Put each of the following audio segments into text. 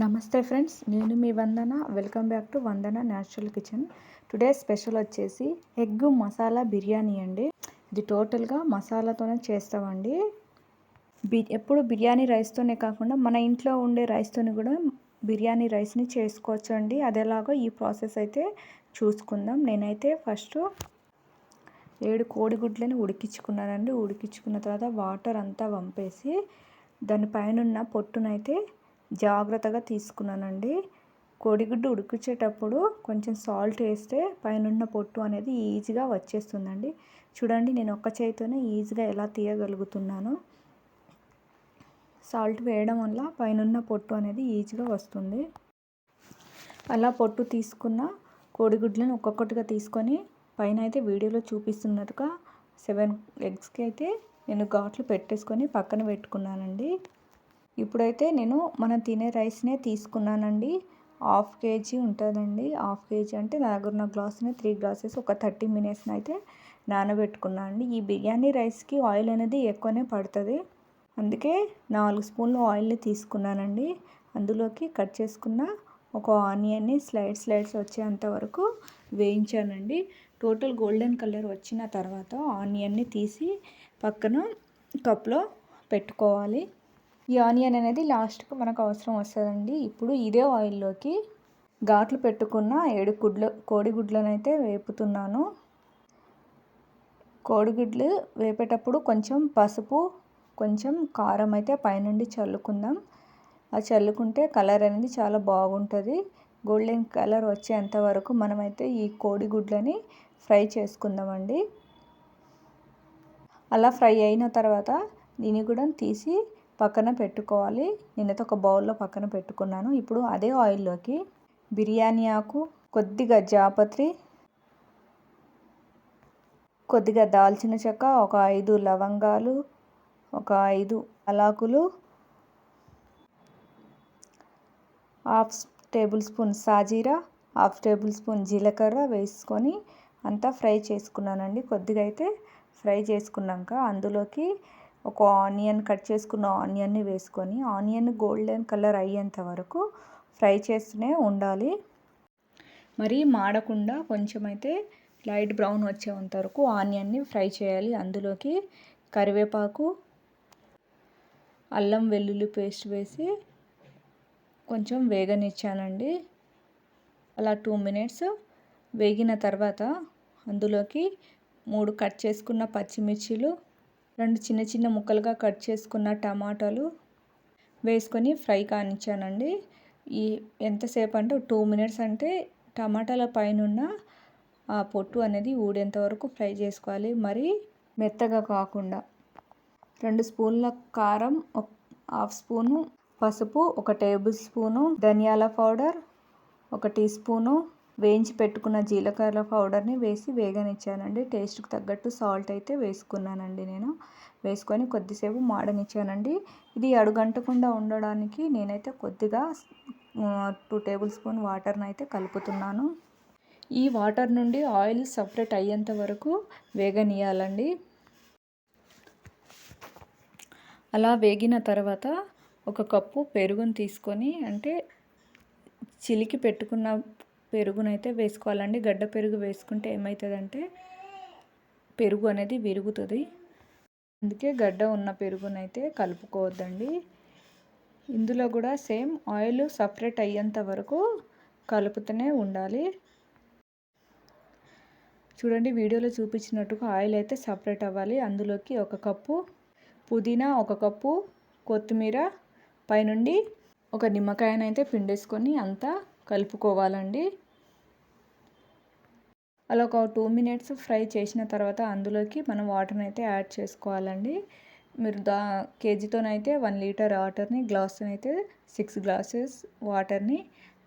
నమస్తే ఫ్రెండ్స్ నేను మీ Vandana. Welcome back to Vandana natural kitchen. Today special వచ్చేసి egg masala biryani అండి. ఇది టోటల్గా మసాలాతోనే చేస్తామండి. బి ఎప్పుడు బిర్యానీ రైస్తోనే కాకుండా మన ఇంట్లో ఉండే రైస్తోని కూడా బిర్యానీ రైస్ని చేసుకోవచ్చు అండి అదేలాగో ఈ ప్రాసెస్ అయితే చూసుకుందాం. నేనైతే ఫస్ట్ ఏడు కోడిగుడ్లని ఉడికించుకున్నానండి. ఉడికించుకున్న తర్వాత వాటర్ అంతా వంపేసి దానిపైన ఉన్న పొట్టునైతే జాగ్రత్తగా తీసుకున్నానండి. కోడిగుడ్డు ఉడికించేటప్పుడు కొంచెం సాల్ట్ వేస్తే పైనున్న పొట్టు అనేది ఈజీగా వచ్చేస్తుందండి. చూడండి నేను ఒక్క చేతితోనే ఈజీగా ఎలా తీయగలుగుతున్నాను. సాల్ట్ వేయడం వల్ల పైనున్న పొట్టు అనేది ఈజీగా వస్తుంది. అలా పొట్టు తీసుకున్న కోడిగుడ్లను ఒక్కొక్కటిగా తీసుకొని పైన అయితే వీడియోలో చూపిస్తున్నట్టుగా సెవెన్ ఎగ్స్కి అయితే నేను ఘాట్లు పెట్టేసుకొని పక్కన పెట్టుకున్నానండి. ఇప్పుడైతే నేను మనం తినే రైస్నే తీసుకున్నానండి. హాఫ్ కేజీ ఉంటుందండి. హాఫ్ కేజీ అంటే నా దగ్గర ఉన్న గ్లాస్ని త్రీ గ్లాసెస్ ఒక థర్టీ మినిట్స్ని అయితే నానబెట్టుకున్నాను అండి. ఈ బిర్యానీ రైస్కి ఆయిల్ అనేది ఎక్కువనే పడుతుంది. అందుకే నాలుగు స్పూన్లు ఆయిల్ని తీసుకున్నానండి. అందులోకి కట్ చేసుకున్న ఒక ఆనియన్ని స్లైడ్ స్లైడ్స్ వచ్చేంత వరకు వేయించానండి. టోటల్ గోల్డెన్ కలర్ వచ్చిన తర్వాత ఆనియన్ని తీసి పక్కన కప్లో పెట్టుకోవాలి. ఈ ఆనియన్ అనేది లాస్ట్కి మనకు అవసరం వస్తుందండి. ఇప్పుడు ఇదే ఆయిల్లోకి ఘాట్లు పెట్టుకున్న ఏడు గుడ్ల కోడిగుడ్లను అయితే వేపుతున్నాను. కోడిగుడ్లు వేపేటప్పుడు కొంచెం పసుపు కొంచెం కారం అయితే పైనుండి చల్లుకుందాం. ఆ చల్లుకుంటే కలర్ అనేది చాలా బాగుంటుంది. గోల్డెన్ కలర్ వచ్చేంత వరకు మనమైతే ఈ కోడిగుడ్లని ఫ్రై చేసుకుందామండి. అలా ఫ్రై అయిన తర్వాత దీన్ని కూడా తీసి పక్కన పెట్టుకోవాలి. నేనైతే ఒక బౌల్లో పక్కన పెట్టుకున్నాను. ఇప్పుడు అదే ఆయిల్లోకి బిర్యానీ ఆకు కొద్దిగా జాపత్రి కొద్దిగా దాల్చిన చెక్క ఒక ఐదు లవంగాలు ఒక ఐదు అలాకులు హాఫ్ టేబుల్ స్పూన్ సాజీరా హాఫ్ టేబుల్ స్పూన్ జీలకర్ర వేసుకొని అంతా ఫ్రై చేసుకున్నానండి. కొద్దిగా అయితే ఫ్రై చేసుకున్నాక అందులోకి ఒక ఆనియన్ కట్ చేసుకున్న ఆనియన్ని వేసుకొని ఆనియన్ గోల్డెన్ కలర్ అయ్యేంత వరకు ఫ్రై చేస్తూనే ఉండాలి. మరి మాడకుండా కొంచెం అయితే లైట్ బ్రౌన్ వచ్చేంత వరకు ఆనియన్ని ఫ్రై చేయాలి. అందులోకి కరివేపాకు అల్లం వెల్లుల్లి పేస్ట్ వేసి కొంచెం వేగనిచ్చానండి. అలా టూ మినిట్స్ వేగిన తర్వాత అందులోకి మూడు కట్ చేసుకున్న పచ్చిమిర్చిలు రెండు చిన్న చిన్న ముక్కలుగా కట్ చేసుకున్న టమాటాలు వేసుకొని ఫ్రై కానిచ్చానండి. ఈ ఎంతసేపు అంటే టూ మినిట్స్ అంటే టమాటాల పైన ఆ పొట్టు అనేది ఊడేంత వరకు ఫ్రై చేసుకోవాలి. మరి మెత్తగా కాకుండా రెండు స్పూన్ల కారం హాఫ్ స్పూను పసుపు ఒక టేబుల్ స్పూను ధనియాల పౌడర్ ఒక టీ స్పూను వేయించి పెట్టుకున్న జీలకర్ర పౌడర్ని వేసి వేగనిచ్చానండి. టేస్ట్కి తగ్గట్టు సాల్ట్ అయితే వేసుకున్నానండి నేను. వేసుకొని కొద్దిసేపు మాడనిచ్చానండి. ఇది అడుగంటకుండా ఉండడానికి నేనైతే కొద్దిగా టూ టేబుల్ స్పూన్ వాటర్ని అయితే కలుపుతున్నాను. ఈ వాటర్ నుండి ఆయిల్ సపరేట్ అయ్యేంత వరకు వేగనీయాలండి అలా వేగిన తర్వాత ఒక కప్పు పెరుగుని తీసుకొని అంటే చిలికి పెట్టుకున్న పెరుగునైతే వేసుకోవాలండి. గడ్డ పెరుగు వేసుకుంటే ఏమవుతుందంటే పెరుగు అనేది విరుగుతుంది. అందుకే గడ్డ ఉన్న పెరుగునైతే కలుపుకోవద్దండి. ఇందులో కూడా సేమ్ ఆయిల్ సపరేట్ అయ్యేంత వరకు కలుపుతూనే ఉండాలి. చూడండి వీడియోలో చూపించినట్టుగా ఆయిల్ అయితే సపరేట్ అవ్వాలి. అందులోకి ఒక కప్పు పుదీనా ఒక కప్పు కొత్తిమీర పైనుండి ఒక నిమ్మకాయనైతే పిండేసుకొని అంతా కలుపుకోవాలండి. అలా ఒక టూ మినిట్స్ ఫ్రై చేసిన తర్వాత అందులోకి మనం వాటర్ని అయితే యాడ్ చేసుకోవాలండి. మీరు దా కేజీతోనైతే వన్ లీటర్ వాటర్ని గ్లాస్తోనైతే సిక్స్ గ్లాసెస్ వాటర్ని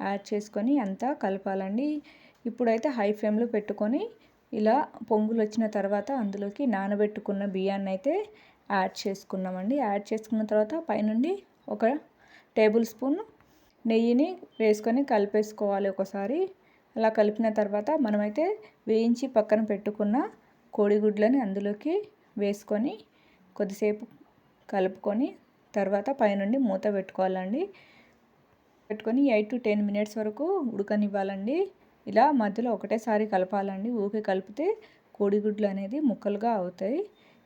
యాడ్ చేసుకొని అంతా కలపాలండి. ఇప్పుడైతే హై ఫ్లేమ్లో పెట్టుకొని ఇలా పొంగులు వచ్చిన తర్వాత అందులోకి నానబెట్టుకున్న బియ్యాన్ని అయితే యాడ్ చేసుకున్నామండి. యాడ్ చేసుకున్న తర్వాత పైనుండి ఒక టేబుల్ స్పూన్ నెయ్యిని వేసుకొని కలిపేసుకోవాలి ఒకసారి. అలా కలిపిన తర్వాత మనమైతే వేయించి పక్కన పెట్టుకున్న కోడిగుడ్లని అందులోకి వేసుకొని కొద్దిసేపు కలుపుకొని తర్వాత పైనుండి మూత పెట్టుకోవాలండి. పెట్టుకొని ఎయిట్ టు టెన్ మినిట్స్ వరకు ఉడకనివ్వాలండి. ఇలా మధ్యలో ఒకటేసారి కలపాలండి. ఊకే కలిపితే కోడిగుడ్లు అనేది ముక్కలుగా అవుతాయి.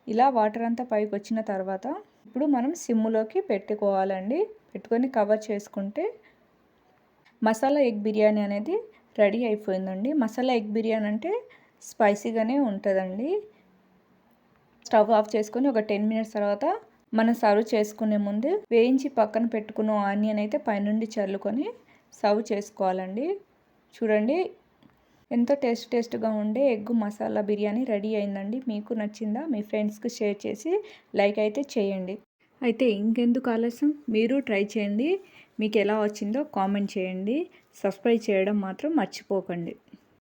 ఇలా వాటర్ అంతా పైకి వచ్చిన తర్వాత ఇప్పుడు మనం సిమ్ములోకి పెట్టుకోవాలండి. పెట్టుకొని కవర్ చేసుకుంటే మసాలా ఎగ్ బిర్యానీ అనేది రెడీ అయిపోయిందండి. మసాలా ఎగ్ బిర్యానీ అంటే స్పైసీగానే ఉంటుందండి. స్టవ్ ఆఫ్ చేసుకొని ఒక టెన్ మినిట్స్ తర్వాత మనం సర్వ్ చేసుకునే ముందు వేయించి పక్కన పెట్టుకున్న ఆనియన్ అయితే పైనుండి చల్లుకొని సర్వ్ చేసుకోవాలండి. చూడండి ఎంతో టేస్ట్ టేస్ట్గా ఉండే ఎగ్ మసాలా బిర్యానీ రెడీ అయిందండి. మీకు నచ్చిందా మీ ఫ్రెండ్స్కి షేర్ చేసి లైక్ అయితే చేయండి. అయితే ఇంకెందుకు ఆలస్యం? మీరు ట్రై చేయండి. మీకు ఎలా వచ్చిందో కామెంట్ చేయండి. సబ్స్క్రైబ్ చేయడం మాత్రం మర్చిపోకండి.